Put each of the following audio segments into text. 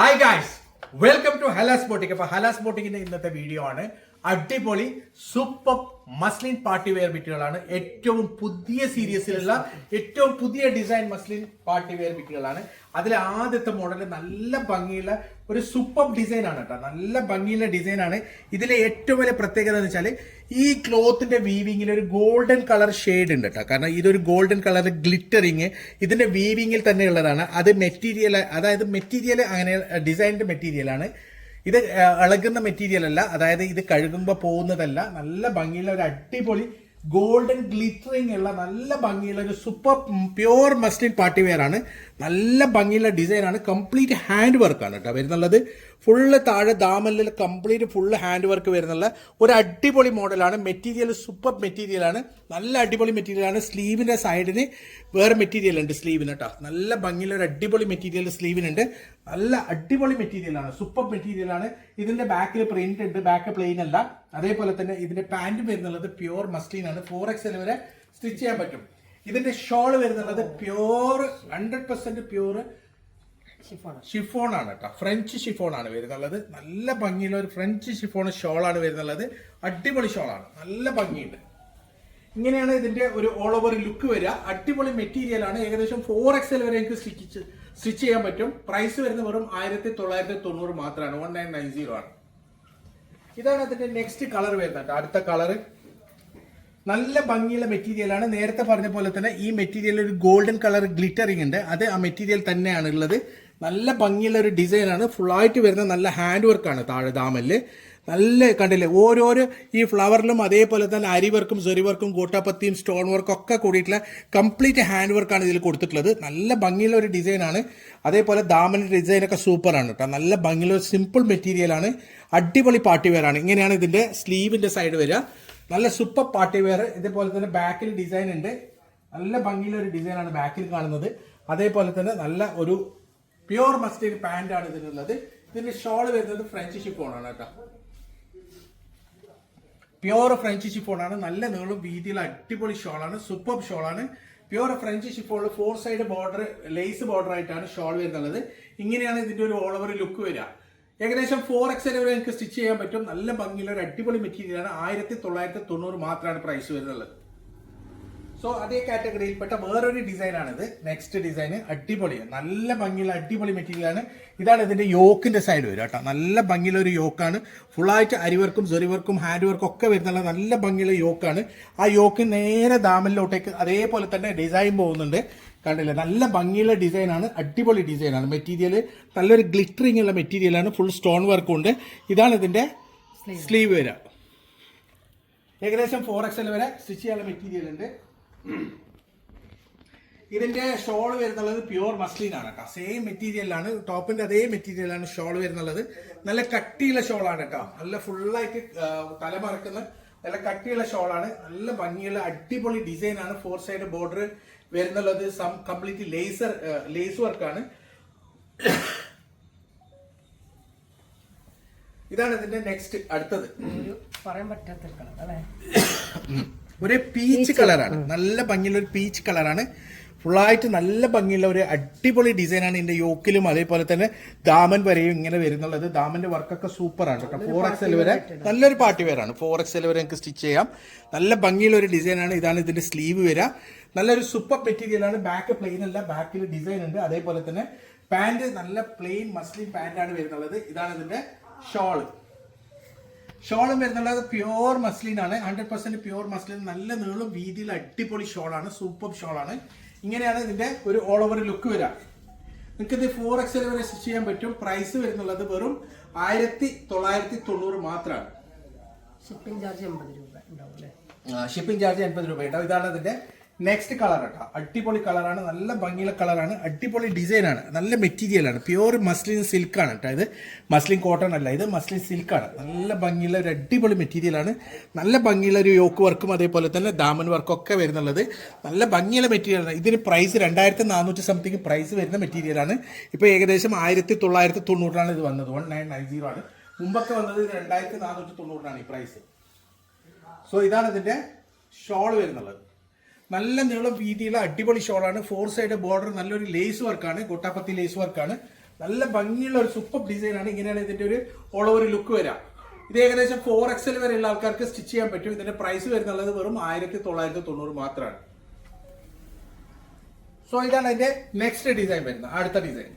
Hi guys welcome to Halas boutique അപ്പൊ ഹലാസ് ബോട്ടിക്കിന്റെ ഇന്നത്തെ വീഡിയോ ആണ്. അടിപൊളി സൂപ്പർ മസ്ലിൻ പാർട്ടി വെയർ ബിറ്റുകളാണ്. ഏറ്റവും പുതിയ സീരീസിലുള്ള ഏറ്റവും പുതിയ ഡിസൈൻ മസ്ലിൻ പാർട്ടി വെയർ ബിറ്റുകളാണ്. അതിൽ ആദ്യത്തെ മോഡൽ നല്ല ഭംഗിയുള്ള ഒരു സൂപ്പർ ഡിസൈൻ ആണ് കേട്ടോ. നല്ല ഭംഗിയുള്ള ഡിസൈൻ ആണ് ഇതിലെ ഏറ്റവും വലിയ പ്രത്യേകത എന്ന് വെച്ചാൽ ഈ ക്ലോത്തിന്റെ വീവിങ്ങിൽ ഒരു ഗോൾഡൻ കളർ ഷെയ്ഡ് ഉണ്ട് കേട്ടോ. കാരണം ഇതൊരു ഗോൾഡൻ കളർ ഗ്ലിറ്ററിങ് ഇതിന്റെ വീവിങ്ങിൽ തന്നെ ഉള്ളതാണ് അത് മെറ്റീരിയൽ അതായത് മെറ്റീരിയൽ അങ്ങനെ ഡിസൈനിന്റെ മെറ്റീരിയലാണ് ഇത് ഇളകുന്ന മെറ്റീരിയൽ അല്ല. അതായത് ഇത് കഴുകുമ്പോൾ പോകുന്നതല്ല. നല്ല ഭംഗിയുള്ള ഒരു അടിപൊളി ഗോൾഡൻ ഗ്ലിറ്ററിങ് ഉള്ള നല്ല ഭംഗിയുള്ള ഒരു super pure muslin party wear ആണ്. നല്ല ഭംഗിയുള്ള ഡിസൈൻ ആണ്. കംപ്ലീറ്റ് ഹാൻഡ് വർക്ക് ആണ് കേട്ടോ വരുന്നുള്ളത്. ഫുള്ള് താഴെ ദാമല്ലിൽ കംപ്ലീറ്റ് ഫുള്ള് ഹാൻഡ് വർക്ക് വരുന്നുള്ള ഒരു അടിപൊളി മോഡലാണ് മെറ്റീരിയൽ സൂപ്പർ മെറ്റീരിയലാണ് നല്ല അടിപൊളി മെറ്റീരിയലാണ് സ്ലീവിന്റെ സൈഡിന് വേറെ മെറ്റീരിയൽ ഉണ്ട് സ്ലീവിന് കേട്ടോ നല്ല ഭംഗിയുള്ള ഒരു അടിപൊളി മെറ്റീരിയൽ സ്ലീവിനുണ്ട് നല്ല അടിപൊളി മെറ്റീരിയലാണ് സൂപ്പർ മെറ്റീരിയലാണ് ഇതിന്റെ ബാക്കിൽ പ്രിന്റ് ഉണ്ട്. ബാക്ക് പ്ലെയിൻ അല്ല. അതേപോലെ തന്നെ ഇതിന്റെ പാന്റും വരുന്നുള്ളത് പ്യുവർ മസ്ലിൻ ആണ്. ഫോർ എക്സ് വരെ സ്റ്റിച്ച് ചെയ്യാൻ പറ്റും. ഇതിന്റെ shawl വരുന്നുള്ളത് pure hundred percent pure chiffon ആണ് കേട്ടോ. ഫ്രഞ്ച് ഷിഫോൺ ആണ് വരുന്നുള്ളത്. നല്ല ഭംഗിയുള്ള ഒരു ഫ്രഞ്ച് ഷിഫോൺ ഷോൾ ആണ് വരുന്നുള്ളത്. അടിപൊളി ഷോൾ ആണ് നല്ല ഭംഗിയുണ്ട്. ഇങ്ങനെയാണ് ഇതിന്റെ ഒരു ഓൾ ഓവർ ലുക്ക് വരിക. അടിപൊളി മെറ്റീരിയൽ ആണ്. ഏകദേശം ഫോർ എക്സൽ വരെ എനിക്ക് സ്റ്റിച്ച് സ്റ്റിച്ച് ചെയ്യാൻ പറ്റും. പ്രൈസ് വരുന്ന വെറും ആയിരത്തി തൊള്ളായിരത്തി തൊണ്ണൂറ് മാത്രമാണ്. വൺ നയൻ നയൻ സീറോ ആണ്. ഇതാണ് അതിന്റെ നെക്സ്റ്റ് കളർ വരുന്നത് അടുത്ത കളർ നല്ല ഭംഗിയുള്ള മെറ്റീരിയൽ ആണ്. നേരത്തെ പറഞ്ഞ പോലെ തന്നെ ഈ മെറ്റീരിയൽ ഒരു ഗോൾഡൻ കളർ ഗ്ലിറ്ററിങ് ഉണ്ട്. അത് ആ മെറ്റീരിയൽ തന്നെയാണ് ഉള്ളത്. നല്ല ഭംഗിയുള്ള ഒരു ഡിസൈനാണ് ആയിട്ട് വരുന്ന നല്ല ഹാൻഡ് വർക്കാണ് താഴെ ദാമൽ നല്ല കണ്ടില്ലേ? ഓരോരോ ഈ ഫ്ലവറിലും അതേപോലെ തന്നെ അരി വർക്കും സെറി വർക്കും കൂട്ടാപ്പത്തിയും സ്റ്റോൺ വർക്കും ഒക്കെ കൂടിയിട്ടുള്ള കംപ്ലീറ്റ് ഹാൻഡ് വർക്കാണ് ഇതിൽ കൊടുത്തിട്ടുള്ളത്. നല്ല ഭംഗിയുള്ള ഒരു ഡിസൈനാണ് അതേപോലെ ദാമന്റെ ഡിസൈനൊക്കെ സൂപ്പറാണ് കേട്ടോ നല്ല ഭംഗിയുള്ള സിമ്പിൾ മെറ്റീരിയൽ ആണ്. അടിപൊളി പാർട്ടി വെയറാണ് ഇങ്ങനെയാണ് ഇതിന്റെ സ്ലീവിന്റെ സൈഡ് വരിക. നല്ല സൂപ്പർ പാർട്ടി വെയർ ഇതേപോലെ തന്നെ ബാക്കിൽ ഡിസൈൻ ഉണ്ട്. നല്ല ഭംഗിയുള്ള ഒരു ഡിസൈനാണ് ബാക്കിൽ കാണുന്നത്. അതേപോലെ തന്നെ നല്ല ഒരു പ്യുവർ മസ്റ്റേഡ് പാന്റ് ആണ് ഇതിനുള്ളത്. ഇതിന്റെ ഷോൾ വരുന്നത് ഫ്രഞ്ച് ഷിഫോണാണ് കേട്ടോ. പ്യുവർ ഫ്രഞ്ച് ഷിഫോണാണ് നല്ല നീളും വീതിയുള്ള അടിപൊളി ഷോളാണ് സൂപ്പർ ഷോളാണ് pure French ഷിഫോണിൽ four side border lace border ആയിട്ടാണ് ഷോൾ വരുന്നത്. ഇങ്ങനെയാണ് ഇതിന്റെ ഒരു ഓൾ ഓവർ ലുക്ക് വരിക. ഏകദേശം ഫോർ എക്സ് വരെ നിങ്ങൾക്ക് സ്റ്റിച്ച് ചെയ്യാൻ പറ്റും. നല്ല ഭംഗിയുള്ള ഒരു അടിപൊളി മെറ്റീരിയലാണ് ആയിരത്തി തൊള്ളായിരത്തി തൊണ്ണൂറ് മാത്രമാണ് പ്രൈസ് വരുന്നത്. സോ അതേ കാറ്റഗറിയിൽപ്പെട്ട വേറൊരു ഡിസൈനാണിത്. നെക്സ്റ്റ് ഡിസൈൻ അടിപൊളിയാണ്. നല്ല ഭംഗിയുള്ള അടിപൊളി മെറ്റീരിയലാണ്. ഇതാണ് ഇതിന്റെ യോക്കിന്റെ സൈഡ് വരിക കേട്ടോ. നല്ല ഭംഗിയുള്ള ഒരു യോക്കാണ്. ഫുള്ളായിട്ട് അരിവർക്കും സെറിവർക്കും ഹാൻഡ് വർക്കും ഒക്കെ വരുന്നുള്ള നല്ല ഭംഗിയുള്ള യോക്കാണ്. ആ യോക്ക് നേരെ ദാമലിലോട്ടേക്ക് അതേപോലെ തന്നെ ഡിസൈൻ പോകുന്നുണ്ട്. കണ്ടില്ല? നല്ല ഭംഗിയുള്ള ഡിസൈനാണ്. അടിപൊളി ഡിസൈനാണ്. മെറ്റീരിയൽ നല്ലൊരു ഗ്ലിറ്ററിംഗ് ഉള്ള മെറ്റീരിയലാണ്. ഫുൾ സ്റ്റോൺ വർക്കും ഉണ്ട്. ഇതാണ് ഇതിന്റെ സ്ലീവ് വരിക. ഏകദേശം ഫോർ എക്സ് എൽ വരെ സ്റ്റിച്ച് ചെയ്യാനുള്ള മെറ്റീരിയൽ ഉണ്ട്. ഇതിന്റെ ഷോൾ വരുന്നുള്ളത് പ്യുവർ മസ്ലിൻ ആണ് കേട്ടോ. സെയിം മെറ്റീരിയലാണ് ടോപ്പിന്റെ അതേ മെറ്റീരിയലാണ് ഷോൾ വരുന്നുള്ളത്. നല്ല കട്ടിയുള്ള ഷോൾ ആണ് കേട്ടോ. നല്ല ഫുള്ളായിട്ട് തല മറക്കുന്ന നല്ല കട്ടിയുള്ള ഷോൾ ആണ്. നല്ല ഭംഗിയുള്ള അടിപൊളി ഡിസൈൻ ആണ്. ഫോർ സൈഡ് ബോർഡർ വരുന്നുള്ളത് സം കംപ്ലീറ്റ് ലേസർ ലേസ് വർക്കാണ് ഇതാണ് ഇതിന്റെ നെക്സ്റ്റ് അടുത്തത്. പറയാൻ പറ്റാത്ത കളർ അല്ലേ? ഒരു പീച്ച് കളറാണ് നല്ല ഭംഗിയുള്ള ഒരു പീച്ച് കളറാണ് ഫുള്ളായിട്ട് നല്ല ഭംഗിയുള്ള ഒരു അടിപൊളി ഡിസൈനാണ് ഇതിന്റെ യോക്കിലും അതേപോലെ തന്നെ ദാമൻ വരെയും ഇങ്ങനെ വരുന്നുള്ളത്. ദാമന്റെ വർക്കൊക്കെ സൂപ്പറാണ് കേട്ടോ. ഫോർ എക്സ് വരെ നല്ലൊരു പാർട്ടി വെയറാണ് ഫോർ എക്സ് വരെ നമുക്ക് സ്റ്റിച്ച് ചെയ്യാം. നല്ല ഭംഗിയുള്ള ഒരു ഡിസൈനാണ് ഇതാണ് ഇതിന്റെ സ്ലീവ് വരിക. നല്ലൊരു സൂപ്പർ മെറ്റീരിയലാണ് ബാക്ക് പ്ലെയിൻ അല്ല ബാക്കിൽ ഡിസൈൻ ഉണ്ട്. അതേപോലെ തന്നെ പാന്റ് നല്ല പ്ലെയിൻ മസ്ലിൻ പാന്റാണ് വരുന്നുള്ളത്. ഇതാണ് ഇതിന്റെ ഷോൾ ഷോളും വരുന്നുള്ളത് പ്യുവർ മസ്ലിൻ ആണ്. Hundred percent pure muslin. നല്ല നീളും വീതിയിൽ അടിപൊളി ഷോളാണ് സൂപ്പർ ഷോളാണ് ഇങ്ങനെയാണ് ഇതിന്റെ ഒരു ഓൾ ഓവർ ലുക്ക് വരിക. നിങ്ങൾക്ക് ഇത് ഫോർ എക്സൽ വരെ സ്റ്റിച്ച് ചെയ്യാൻ പറ്റും. പ്രൈസ് വരുന്നുള്ളത് വെറും ആയിരത്തി തൊള്ളായിരത്തി തൊണ്ണൂറ് മാത്രമാണ് ഷിപ്പിംഗ് ചാർജ് എൺപത് രൂപ ഷിപ്പിംഗ് ചാർജ് എൺപത് രൂപ ഉണ്ടാവും. ഇതാണ് ഇതിന്റെ നെക്സ്റ്റ് കളർ കേട്ടോ അടിപൊളി കളറാണ് നല്ല ഭംഗിയുള്ള കളറാണ് അടിപൊളി ഡിസൈനാണ് നല്ല മെറ്റീരിയലാണ് പ്യുവർ മസ്ലിൻ സിൽക്ക് ആണ് കേട്ടോ ഇത്. മസ്ലിൻ കോട്ടൺ അല്ല ഇത് മസ്ലിൻ സിൽക്കാണ് നല്ല ഭംഗിയുള്ള ഒരു അടിപൊളി മെറ്റീരിയൽ ആണ്. നല്ല ഭംഗിയുള്ള ഒരു യോക്ക് വർക്കും അതേപോലെ തന്നെ ദാമൻ വർക്കും ഒക്കെ വരുന്നുള്ളത്. നല്ല ഭംഗിയുള്ള മെറ്റീരിയലാണ് ഇതിന് പ്രൈസ് രണ്ടായിരത്തി നാനൂറ്റി സംതിങ് പ്രൈസ് വരുന്ന മെറ്റീരിയലാണ് ഇപ്പോൾ ഏകദേശം ആയിരത്തി തൊള്ളായിരത്തി തൊണ്ണൂറിനാണ് ഇത് വന്നത്. വൺ നയൻ നയൻ സീറോ ആണ്. മുമ്പൊക്കെ വന്നത് രണ്ടായിരത്തി നാനൂറ്റി തൊണ്ണൂറിനാണ് ഈ പ്രൈസ് സോ ഇതാണ് ഇതിന്റെ ഷോൾ വരുന്നുള്ളത്. നല്ല നീളം വീതിയുള്ള അടിപൊളി ഷോളാണ്. ഫോർ സൈഡ് ബോർഡർ നല്ലൊരു ലേസ് വർക്കാണ് കൊട്ടാപ്പത്തി ലേസ് വർക്കാണ് നല്ല ഭംഗിയുള്ള ഒരു സൂപ്പർ ഡിസൈനാണ് ഇങ്ങനെയാണ് ഇതിന്റെ ഒരു ഓൾ ഓവർ ലുക്ക് വരാം. ഇത് ഏകദേശം ഫോർ എക്സൽ വരെയുള്ള ആൾക്കാർക്ക് സ്റ്റിച്ച് ചെയ്യാൻ പറ്റും. ഇതിന്റെ പ്രൈസ് വരുന്നുള്ളത് വെറും ആയിരത്തി തൊള്ളായിരത്തി തൊണ്ണൂറ് മാത്രമാണ് സോ ഇതാണ് അതിന്റെ നെക്സ്റ്റ് ഡിസൈൻ വരുന്നത്. അടുത്ത ഡിസൈൻ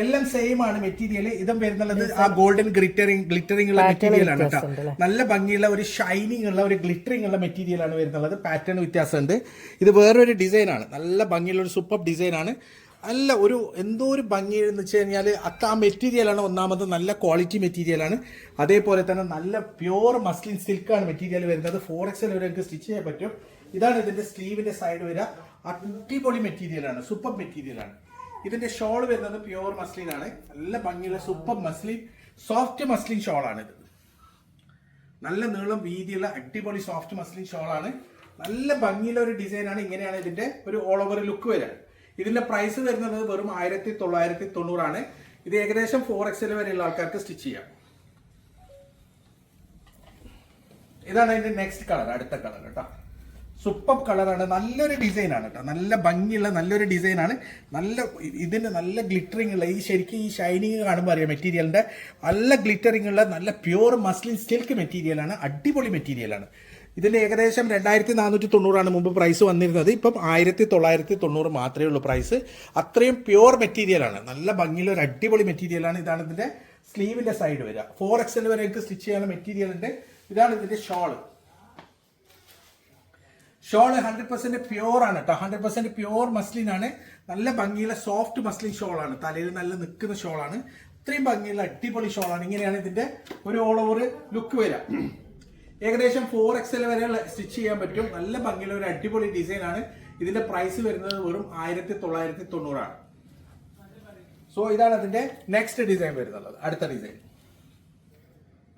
എല്ലാം സെയിം ആണ് മെറ്റീരിയൽ ഇതും വരുന്നുള്ളത് ആ ഗോൾഡൻ ഗ്ലിറ്ററിങ് ഗ്ലിറ്ററിംഗ് ഉള്ള മെറ്റീരിയൽ ആണ് കേട്ടോ. നല്ല ഭംഗിയുള്ള ഒരു ഷൈനിങ് ഉള്ള ഒരു ഗ്ലിറ്ററിംഗ് ഉള്ള മെറ്റീരിയൽ ആണ് വരുന്നുള്ളത്. പാറ്റേൺ വ്യത്യാസമുണ്ട്. ഇത് വേറൊരു ഡിസൈൻ ആണ്. നല്ല ഭംഗിയുള്ള ഒരു സൂപ്പർ ഡിസൈൻ ആണ്. നല്ല ഒരു എന്തോ ഒരു ഭംഗി എന്ന് വെച്ച് കഴിഞ്ഞാൽ അത്ത ആ മെറ്റീരിയലാണ് ഒന്നാമത് നല്ല ക്വാളിറ്റി മെറ്റീരിയലാണ് അതേപോലെ തന്നെ നല്ല പ്യുവർ മസ്ലിൻ സിൽക്കാണ് മെറ്റീരിയൽ വരുന്നത്. ഫോർ എക്സൽ വരെ നമുക്ക് സ്റ്റിച്ച് ചെയ്യാൻ പറ്റും. ഇതാണ് ഇതിന്റെ സ്ലീവിന്റെ സൈഡ് വരിക അടിപൊളി മെറ്റീരിയലാണ് സൂപ്പർ മെറ്റീരിയലാണ് ഇതിന്റെ ഷോൾ വരുന്നത് പ്യുവർ മസ്ലിൻ ആണ്. നല്ല ഭംഗിയുള്ള super muslin soft muslin shawl ആണ് ഇത്. നല്ല നീളം വീതിയുള്ള അടിപൊളി സോഫ്റ്റ് മസ്ലിൻ ഷോൾ ആണ്. നല്ല ഭംഗിയുള്ള ഒരു ഡിസൈൻ ആണ്. ഇങ്ങനെയാണ് ഇതിന്റെ ഒരു ഓൾ ഓവർ ലുക്ക് വരുന്നത് ഇതിന്റെ പ്രൈസ് വരുന്നത് വെറും ആയിരത്തി തൊള്ളായിരത്തി തൊണ്ണൂറാണ് ഇത് ഏകദേശം ഫോർ എക്സൽ വരെയുള്ള ആൾക്കാർക്ക് സ്റ്റിച്ച് ചെയ്യാം. ഇതാണ് അതിന്റെ നെക്സ്റ്റ് കളർ അടുത്ത കളർ കേട്ടോ. സൂപ്പർ കളറാണ്. നല്ലൊരു ഡിസൈൻ ആണ് കേട്ടോ നല്ല ഭംഗിയുള്ള നല്ലൊരു ഡിസൈനാണ്. നല്ല ഇതിന് നല്ല ഗ്ലിറ്ററിംഗ് ഉള്ള ഈ ശരിക്കും ഈ ഷൈനിങ് കാണുമ്പോൾ അറിയാം മെറ്റീരിയലിന്റെ നല്ല ഗ്ലിറ്ററിംഗ് ഉള്ള നല്ല പ്യുവർ മസ്ലിൻ സിൽക്ക് മെറ്റീരിയലാണ്. അടിപൊളി മെറ്റീരിയലാണ്. ഇതിന് ഏകദേശം രണ്ടായിരത്തി നാനൂറ്റി തൊണ്ണൂറാണ് മുമ്പ് പ്രൈസ് വന്നിരുന്നത്. ഇപ്പം ആയിരത്തി തൊള്ളായിരത്തി തൊണ്ണൂറ് മാത്രമേ ഉള്ളൂ പ്രൈസ് അത്രയും പ്യുവർ മെറ്റീരിയലാണ്. നല്ല ഭംഗിയുള്ള ഒരു അടിപൊളി മെറ്റീരിയലാണ് ഇതാണ് ഇതിന്റെ സ്ലീവിന്റെ സൈഡ് വരിക. ഫോർ എക്സൽ വരെ എനിക്ക് സ്റ്റിച്ച് ചെയ്യാനുള്ള മെറ്റീരിയലിന്റെ ഇതാണ് ഇതിന്റെ shawl shawl hundred percent pure ആണ് കേട്ടോ ഹൺഡ്രഡ് പെർസെന്റ് പ്യുവർ മസ്ലിൻ ആണ് നല്ല ഭംഗിയുള്ള സോഫ്റ്റ് മസ്ലിൻ ഷോൾ ആണ് തലയിൽ നല്ല നിൽക്കുന്ന ഷോൾ ആണ് ഇത്രയും ഭംഗിയുള്ള അടിപൊളി ഷോൾ ആണ് ഇങ്ങനെയാണ് ഇതിന്റെ ഒരു ഓൾ ഓവർ ലുക്ക് വരിക. ഏകദേശം ഫോർ എക്സൽ വരെ സ്റ്റിച്ച് ചെയ്യാൻ പറ്റും. നല്ല ഭംഗിയുള്ള ഒരു അടിപൊളി ഡിസൈൻ ആണ്. ഇതിന്റെ പ്രൈസ് വരുന്നത് വെറും ആയിരത്തി തൊള്ളായിരത്തി തൊണ്ണൂറാണ് സോ ഇതാണ് അതിന്റെ നെക്സ്റ്റ് ഡിസൈൻ വരുന്നത് അടുത്ത ഡിസൈൻ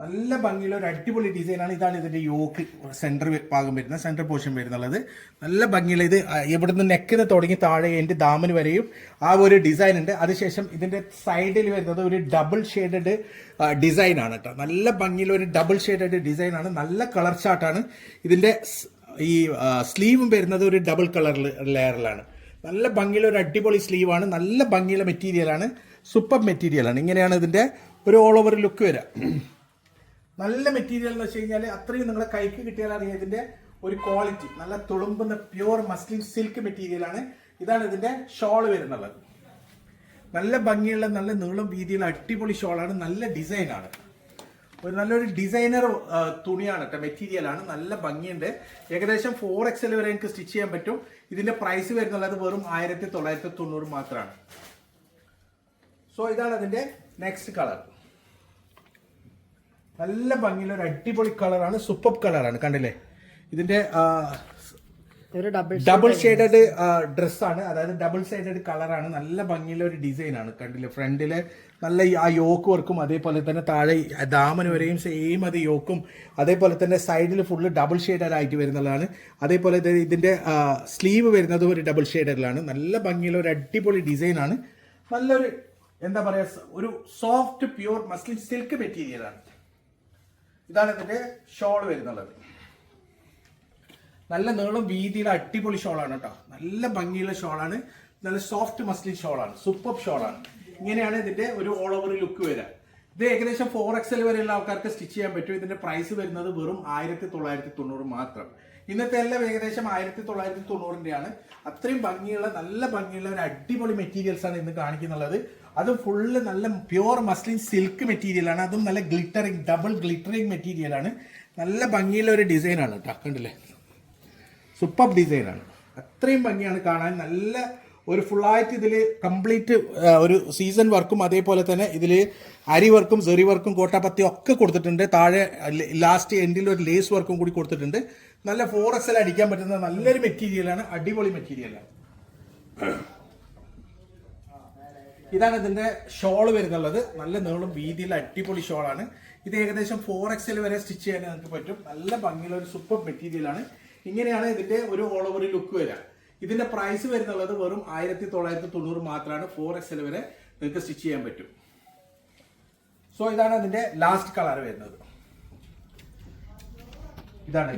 നല്ല ഭംഗിയുള്ള ഒരു അടിപൊളി ഡിസൈനാണ് ഇതാണ് ഇതിന്റെ യോക്ക് സെന്റർ ഭാഗം വരുന്ന സെന്റർ പോർഷൻ വരുന്നുള്ളത്. നല്ല ഭംഗിയുള്ള ഇത് ഇവിടുന്ന് നെക്കിന് തുടങ്ങി താഴെ എന്റെ ദാമന് വരെയും ആ ഒരു ഡിസൈൻ ഉണ്ട്. അതിനുശേഷം ഇതിന്റെ സൈഡിൽ വരുന്നത് ഒരു ഡബിൾ ഷെയ്ഡഡ് ഡിസൈൻ ആണ് കേട്ടോ നല്ല ഭംഗിയുള്ള ഒരു ഡബിൾ ഷെയ്ഡഡ് ഡിസൈൻ ആണ്. നല്ല കളർ ചാർട്ടാണ് ഇതിന്റെ ഈ സ്ലീവും വരുന്നത് ഒരു ഡബിൾ കളർ ലെയറിലാണ് നല്ല ഭംഗിയുള്ള ഒരു അടിപൊളി സ്ലീവാണ് നല്ല ഭംഗിയുള്ള മെറ്റീരിയലാണ് സൂപ്പർ മെറ്റീരിയലാണ് ഇങ്ങനെയാണ് ഇതിന്റെ ഒരു ഓൾ ഓവർ ലുക്ക് വരിക നല്ല മെറ്റീരിയൽ എന്ന് വെച്ച് കഴിഞ്ഞാൽ അത്രയും നിങ്ങളെ കൈക്ക് കിട്ടിയാൽ അറിയാം ഇതിന്റെ ഒരു ക്വാളിറ്റി നല്ല തുളുമ്പുന്ന പ്യുവർ മസ്ലിൻ സിൽക്ക് മെറ്റീരിയലാണ് ഇതാണ് ഇതിന്റെ ഷോൾ വരുന്നത്. നല്ല ഭംഗിയുള്ള നല്ല നീളം വീതിയുള്ള അടിപൊളി ഷോളാണ് നല്ല ഡിസൈനാണ് ഒരു നല്ലൊരു ഡിസൈനർ തുണിയാണ് കേട്ടോ മെറ്റീരിയലാണ് നല്ല ഭംഗിയുണ്ട്. ഏകദേശം ഫോർ എക്സൽ വരെ എനിക്ക് സ്റ്റിച്ച് ചെയ്യാൻ പറ്റും. ഇതിന്റെ പ്രൈസ് വരുന്നുള്ളത് വെറും ആയിരത്തി തൊള്ളായിരത്തി തൊണ്ണൂറ് മാത്രമാണ് സോ ഇതാണ് അതിന്റെ നെക്സ്റ്റ് കളർ നല്ല ഭംഗിയുള്ള ഒരു അടിപൊളി കളറാണ് സൂപ്പർ കളറാണ് കണ്ടില്ലേ? ഇതിന്റെ ഡബിൾ ഷെയ്ഡഡ് ഡ്രസ്സാണ് അതായത് ഡബിൾ ഷെയ്ഡഡ് കളറാണ്. നല്ല ഭംഗിയുള്ള ഒരു ഡിസൈൻ ആണ് കണ്ടില്ലേ? ഫ്രണ്ടിൽ നല്ല ആ യോക്ക് വർക്കും അതേപോലെ തന്നെ താഴെ ദാമന വരെയും സെയിം അത് യോക്കും. അതേപോലെ തന്നെ സൈഡിൽ ഫുള്ള് ഡബിൾ ഷെയ്ഡഡ് ആയിട്ട് വരുന്നതാണ്. അതേപോലെ തന്നെ ഇതിന്റെ സ്ലീവ് വരുന്നത് ഒരു ഡബിൾ ഷെയ്ഡഡിലാണ് നല്ല ഭംഗിയുള്ള ഒരു അടിപൊളി ഡിസൈൻ ആണ്. നല്ലൊരു എന്താ പറയാ ഒരു സോഫ്റ്റ് പ്യൂർ മസ്ലിൻ സിൽക്ക് മെറ്റീരിയലാണ് ഇതാണ് ഇതിന്റെ ഷോൾ വരുന്നുള്ളത്. നല്ല നീളം വീതിയുടെ അടിപൊളി ഷോളാണ് കേട്ടോ. നല്ല ഭംഗിയുള്ള ഷോളാണ് നല്ല സോഫ്റ്റ് മസ്ലിൻ ഷോളാണ് സൂപ്പർ ഷോളാണ് ഇങ്ങനെയാണ് ഇതിന്റെ ഒരു ഓൾ ഓവർ ലുക്ക് വരിക. ഇത് ഏകദേശം ഫോർ എക്സൽ വരെയുള്ള ആൾക്കാർക്ക് സ്റ്റിച്ച് ചെയ്യാൻ പറ്റും. ഇതിന്റെ പ്രൈസ് വരുന്നത് വെറും ആയിരത്തി തൊള്ളായിരത്തി തൊണ്ണൂറ് മാത്രം. ഇന്നത്തെ എല്ലാം ഏകദേശം ആയിരത്തി തൊള്ളായിരത്തി തൊണ്ണൂറിന്റെയാണ് അത്രയും ഭംഗിയുള്ള നല്ല ഭംഗിയുള്ള ഒരു അടിപൊളി മെറ്റീരിയൽസ് ആണ് ഇന്ന് കാണിക്കുന്നുള്ളത്. അതും ഫുള്ള് നല്ല പ്യുവർ മസ്ലിൻ സിൽക്ക് മെറ്റീരിയലാണ് അതും നല്ല ഗ്ലിറ്ററിങ് ഡബിൾ ഗ്ലിറ്ററിങ് മെറ്റീരിയലാണ് നല്ല ഭംഗിയുള്ള ഒരു ഡിസൈനാണ് കേട്ടോ കണ്ടില്ലേ? സൂപ്പർ ഡിസൈനാണ് അത്രയും ഭംഗിയാണ് കാണാൻ. നല്ല ഒരു ഫുള്ളായിട്ട് ഇതിൽ കംപ്ലീറ്റ് ഒരു സീസൺ വർക്കും അതേപോലെ തന്നെ ഇതിൽ അരി വർക്കും സെറി വർക്കും കോട്ടാപ്പത്തിയും ഒക്കെ കൊടുത്തിട്ടുണ്ട്. താഴെ ലാസ്റ്റ് എൻഡിൽ ഒരു ലേസ് വർക്കും കൂടി കൊടുത്തിട്ടുണ്ട്. നല്ല എൽ അടിക്കാൻ പറ്റുന്ന നല്ലൊരു മെറ്റീരിയലാണ് അടിപൊളി മെറ്റീരിയലാണ് ഇതാണ് ഇതിന്റെ ഷോൾ വരുന്നുള്ളത്. നല്ല നീളം വീതിയിൽ അടിപൊളി ഷോളാണ്. ഇത് ഏകദേശം ഫോർ എക്സൽ വരെ സ്റ്റിച്ച് ചെയ്യാൻ നിങ്ങൾക്ക് പറ്റും. നല്ല ഭംഗിയുള്ള ഒരു സൂപ്പർ മെറ്റീരിയലാണ് ഇങ്ങനെയാണ് ഇതിന്റെ ഒരു ഓൾ ഓവർ ലുക്ക് വരിക. ഇതിന്റെ പ്രൈസ് വരുന്നുള്ളത് വെറും ആയിരത്തി തൊള്ളായിരത്തി തൊണ്ണൂറ് മാത്രമാണ് ഫോർ എക്സൽ വരെ നിങ്ങൾക്ക് സ്റ്റിച്ച് ചെയ്യാൻ പറ്റും. സോ ഇതാണ് അതിന്റെ ലാസ്റ്റ് കളർ വരുന്നത്. ഇതാണ്.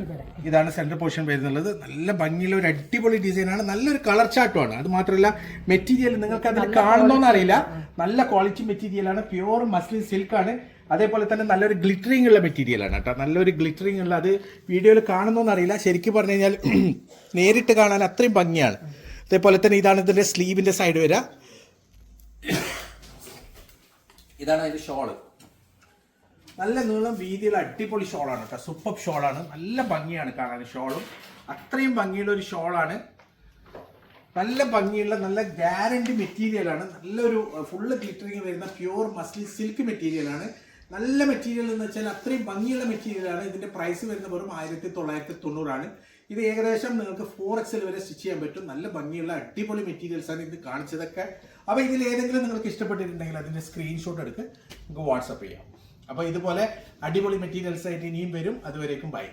ഇതാണ്. സെന്റർ പോർഷൻ വരുന്നുള്ളത്. നല്ല ഭംഗിയുള്ള ഒരു അടിപൊളി ഡിസൈനാണ് നല്ലൊരു കളർ ചാട്ടുമാണ് അത് മാത്രമല്ല മെറ്റീരിയൽ നിങ്ങൾക്ക് അതിൽ കാണുന്നോന്ന് അറിയില്ല. നല്ല ക്വാളിറ്റി മെറ്റീരിയലാണ് പ്യുവർ മസ്ലിൻ സിൽക്ക് ആണ്. അതേപോലെ തന്നെ നല്ലൊരു ഗ്ലിറ്ററിംഗ് ഉള്ള മെറ്റീരിയലാണ് കേട്ടോ. നല്ലൊരു ഗ്ലിറ്ററിംഗ് ഉള്ള അത് വീഡിയോയിൽ കാണുന്നോന്ന് അറിയില്ല. ശരിക്കും പറഞ്ഞു കഴിഞ്ഞാൽ നേരിട്ട് കാണാൻ അത്രയും ഭംഗിയാണ്. അതേപോലെ തന്നെ ഇതാണ് ഇതിന്റെ സ്ലീവിന്റെ സൈഡ് വരിക. ഇതാണ് അതിന്റെ ഷോൾ നല്ല നീളം വീതിയുള്ള അടിപൊളി ഷോളാണ് കേട്ടോ. സൂപ്പർ ഷോളാണ്. നല്ല ഭംഗിയാണ് കാണാൻ ഷോളും. അത്രയും ഭംഗിയുള്ള ഒരു ഷോളാണ്. നല്ല ഭംഗിയുള്ള നല്ല ഗ്യാരണ്ടി മെറ്റീരിയൽ ആണ്. നല്ലൊരു ഫുള്ള് ഗ്ലിറ്ററിങ് വരുന്ന പ്യൂർ മസ്ലിൻ സിൽക്ക് മെറ്റീരിയൽ ആണ്. നല്ല മെറ്റീരിയൽ എന്ന് വെച്ചാൽ അത്രയും ഭംഗിയുള്ള മെറ്റീരിയൽ ആണ്. ഇതിന്റെ പ്രൈസ് വരുന്ന വെറും ആയിരത്തി തൊള്ളായിരത്തി തൊണ്ണൂറാണ് ഇത് ഏകദേശം നിങ്ങൾക്ക് ഫോർ എക്സൽ വരെ സ്റ്റിച്ച് ചെയ്യാൻ പറ്റും. നല്ല ഭംഗിയുള്ള അടിപൊളി മെറ്റീരിയൽസ് ആണ് ഇത് കാണിച്ചതൊക്കെ. അപ്പോൾ ഇതിൽ ഏതെങ്കിലും നിങ്ങൾക്ക് ഇഷ്ടപ്പെട്ടിട്ടുണ്ടെങ്കിൽ അതിന്റെ സ്ക്രീൻഷോട്ട് എടുത്ത് നിങ്ങൾക്ക് വാട്സപ്പ് ചെയ്യാം. അപ്പോൾ ഇതുപോലെ അടിപൊളി മെറ്റീരിയൽസ് ആയിട്ട് ഇനിയും വരും. അതുവരേക്കും ബൈ